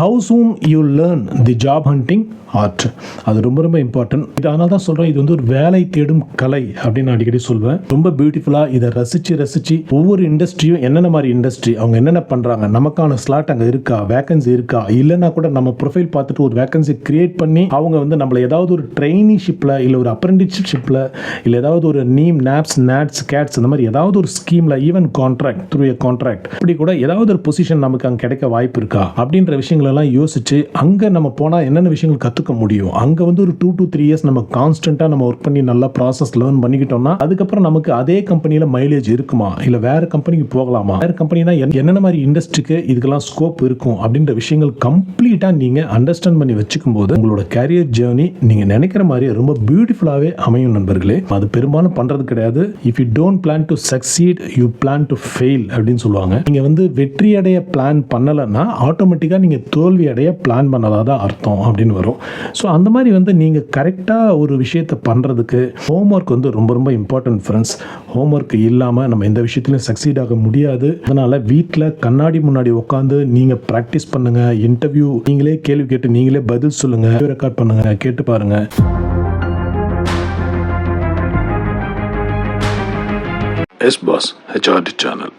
How soon you learn the job hunting art அது ரொம்ப ரொம்ப இம்பார்ட்டன்ட் இது அதனால தான் சொல்கிறேன் இது வந்து ஒரு வேலை தேடும் கலை அப்படின்னு நான் அடிக்கடி சொல்வேன். ரொம்ப பியூட்டிஃபுல்லாக இதை ரசித்து ரசித்து ஒவ்வொரு இண்டஸ்ட்ரியும் என்னென்ன மாதிரி இண்டஸ்ட்ரி அவங்க என்னென்ன பண்ணுறாங்க நமக்கான ஸ்லாட் அங்கே இருக்கா வேகன்சி இருக்கா இல்லைன்னா கூட நம்ம ப்ரொஃபைல் பார்த்துட்டு ஒரு வேகன்சி கிரியேட் பண்ணி அவங்க வந்து நம்மளை ஏதாவது ஒரு ட்ரைனிஷிப்பில் இல்லை ஒரு அப்ரெண்டிஸ்ஷிப்பில் இல்லை ஏதாவது ஒரு நீம் நேப்ஸ் நேட்ஸ் கேட்ஸ் இந்த மாதிரி ஏதாவது ஒரு ஸ்கீமில் even contract through a contract இப்படி கூட ஏதாவது ஒரு பொசிஷன் நமக்கு அங்கே கிடைக்க வாய்ப்பு இருக்கா அப்படின்ற விஷயங்களை விஷயங்களெல்லாம் யோசித்து அங்கே நம்ம போனால் என்னென்ன விஷயங்கள் கற்றுக்க முடியும்? அங்கே வந்து ஒரு டூ டு த்ரீ இயர்ஸ் நம்ம கான்ஸ்டண்ட்டாக நம்ம ஒர்க் பண்ணி நல்லா ப்ராசஸ் லேர்ன் பண்ணிக்கிட்டோம்னா அதுக்கப்புறம் நமக்கு அதே கம்பெனியில் மைலேஜ் இருக்குமா? இல்லை வேறு கம்பெனிக்கு போகலாமா? வேறு கம்பெனினா என்னென்ன மாதிரி இண்டஸ்ட்ரிக்கு இதுக்கெல்லாம் ஸ்கோப் இருக்கும்? அப்படின்ற விஷயங்கள் கம்ப்ளீட்டாக நீங்கள் அண்டர்ஸ்டாண்ட் பண்ணி வச்சுக்கும் போது உங்களோட கேரியர் ஜேர்னி நீங்கள் நினைக்கிற மாதிரி ரொம்ப பியூட்டிஃபுல்லாகவே அமையும் நண்பர்களே. அது பெரும்பாலும் பண்ணுறது கிடையாது. If you don't plan to succeed you plan to fail அப்படின்னு சொல்லுவாங்க. நீங்கள் வந்து வெற்றி அடைய பிளான் பண்ணலைன்னா ஆட்டோமேட்டிக்காக நீங்கள் தோல்வி அடைய பிளான் பண்ணதாக தான் அர்த்தம் அப்படின்னு வரும். ஸோ அந்த மாதிரி வந்து நீங்கள் கரெக்டாக ஒரு விஷயத்தை பண்ணுறதுக்கு ஹோம்ஒர்க் வந்து ரொம்ப ரொம்ப இம்பார்ட்டன்ட் ஃப்ரெண்ட்ஸ் ஹோம்ஒர்க் இல்லாமல் நம்ம எந்த விஷயத்துலையும் சக்சீட் ஆக முடியாது. அதனால் வீட்டில் கண்ணாடி முன்னாடி உட்காந்து நீங்கள் ப்ராக்டிஸ் பண்ணுங்கள் இன்டர்வியூ நீங்களே கேள்வி கேட்டு நீங்களே பதில் சொல்லுங்கள் ரெக்கார்ட் பண்ணுங்கள் கேட்டு பாருங்கள் எஸ் பாஸ் ஹெச்ஆர்டி சேனல்